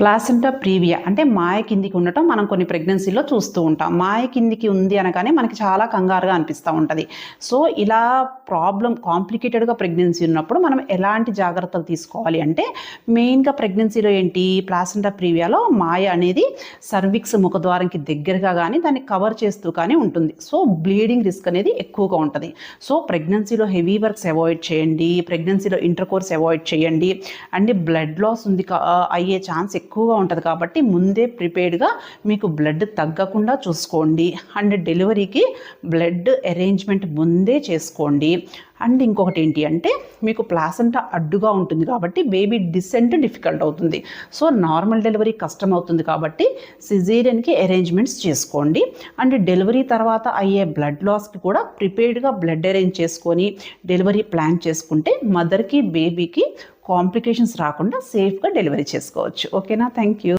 Placenta previa అంటే మాయ కిందికి ఉండటం మనం కొన్ని ప్రెగ్నెన్సీలో చూస్తూ ఉంటాం. మాయ కిందికి ఉంది అనగానే మనకి చాలా కంగారుగా అనిపిస్తూ ఉంటుంది. సో ఇలా ప్రాబ్లం కాంప్లికేటెడ్గా ప్రెగ్నెన్సీ ఉన్నప్పుడు మనం ఎలాంటి జాగ్రత్తలు తీసుకోవాలి అంటే మెయిన్గా ప్రెగ్నెన్సీలో ఏంటి? ప్లాసెంటా ప్రీవియాలో మాయ అనేది సర్విక్స్ ముఖద్వారంకి దగ్గరగా కానీ దాన్ని కవర్ చేస్తూ కానీ ఉంటుంది. సో బ్లీడింగ్ రిస్క్ అనేది ఎక్కువగా ఉంటుంది. సో ప్రెగ్నెన్సీలో హెవీ వర్క్స్ అవాయిడ్ చేయండి. ప్రెగ్నెన్సీలో ఇంటర్ కోర్స్ అవాయిడ్ చేయండి. అండ్ బ్లడ్ లాస్ ఉంది అయ్యే ఛాన్స్ ఎక్కువగా ఉంటుంది కాబట్టి ముందే ప్రిపేర్డ్గా మీకు బ్లడ్ తగ్గకుండా చూసుకోండి. అండ్ డెలివరీకి బ్లడ్ అరేంజ్మెంట్ ముందే చేసుకోండి. అండ్ ఇంకొకటి ఏంటి అంటే మీకు ప్లాసెంటా అడ్డుగా ఉంటుంది కాబట్టి బేబీ డిసెంట్ డిఫికల్ట్ అవుతుంది. సో నార్మల్ డెలివరీ కష్టం అవుతుంది కాబట్టి సిజేరియన్కి అరేంజ్మెంట్స్ చేసుకోండి. అండ్ డెలివరీ తర్వాత అయ్యే బ్లడ్ లాస్కి కూడా ప్రిపేర్డ్గా బ్లడ్ అరేంజ్ చేసుకొని డెలివరీ ప్లాన్ చేసుకుంటే మదర్కి బేబీకి కాంప్లికేషన్స్ రాకుండా సేఫ్గా డెలివరీ చేసుకోవచ్చు. ఓకేనా? Thank you